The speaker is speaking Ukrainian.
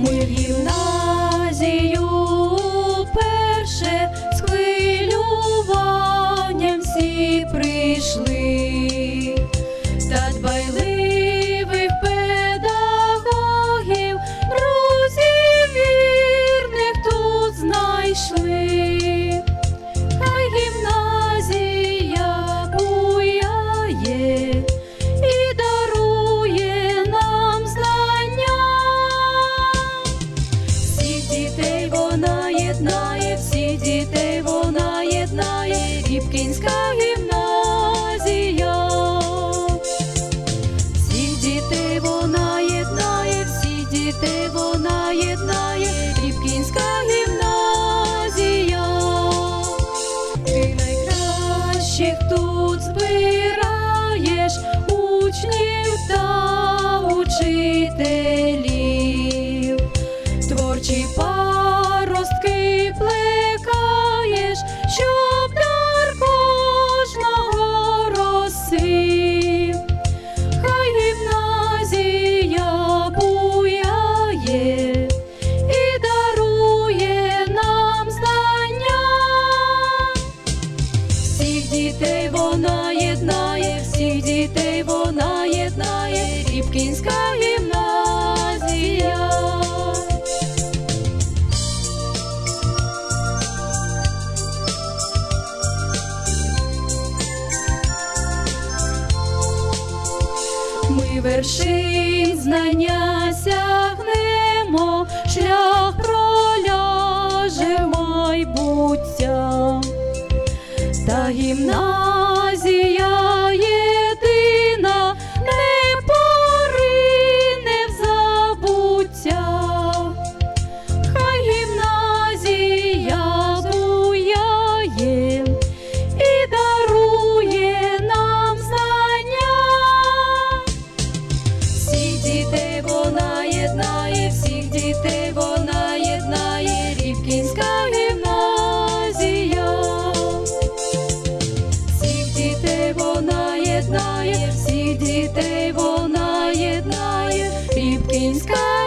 Ми в гімназію перше з хвилюванням всі прийшли. Єднає, Рібкінська гімназія. Всіх дітей вона єднає, всіх дітей вона єднає, Рібкінська гімназія. Ти найкращих тут збираєш учнів дітей вона єднає, всіх дітей вона єднає, Рібкінська гімназія. Ми вершин знання сягнемо, та гімназія green sky.